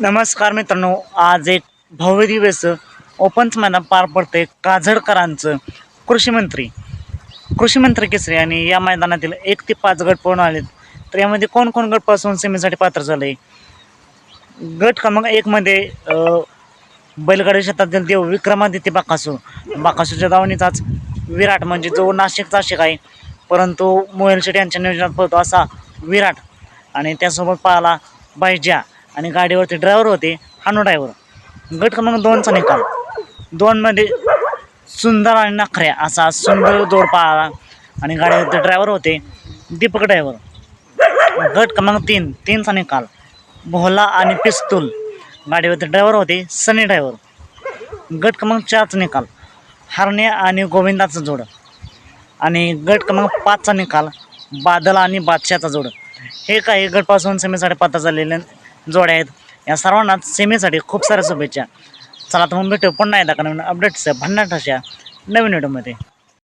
नमस्कार मित्रांनो आज एक भव्य दिवस ओपन मैदान पार पडते काजळकरांचं कृषी मंत्री कृषी मंत्री केसरी आणि या मैदानातील एक ते पाच गट पळून आलेत. तर यामध्ये कोण कोण गटपासून सेमीसाठी पात्र झाले गट क्रमांक एकमध्ये बैलगाडी शेतातील देव विक्रमादित्य बाकासू. बाकासूच्या दावणीचाच आज विराट म्हणजे जो नाशिकचा आशिक आहे परंतु मोहेल शेट यांच्या नियोजनात पळतो असा विराट. आणि त्यासोबत पाहायला बायजा आणि गाडीवरती ड्रायव्हर होते हानू ड्रायव्हर. गट क्रमांक दोनचा निकाल. दोनमध्ये सुंदर आणि नखऱ्या असा सुंदर जोड पाळाला. आणि गाडीवरती ड्रायव्हर होते दीपक ड्रायव्हर. गट क्रमांक तीन तीनचा निकाल. भोला आणि पिस्तूल. गाडीवरती ड्रायव्हर होते सनी ड्रायव्हर. गट क्रमांक चारचा निकाल. हरणे आणि गोविंदाचं जोड. आणि गट क्रमांक पाचचा निकाल. बादल आणि बादशाचा जोड. हे काही गटपासून सेमी पात्र झालेले जोड्या आहेत. या सर्वांना सेमीसाठी खूप साऱ्या शुभेच्छा. चला तर मग भेटू पुन्हा एकदा. का नवीन अपडेट्स भन्नाट अशा नवीन व्हिडिओमध्ये.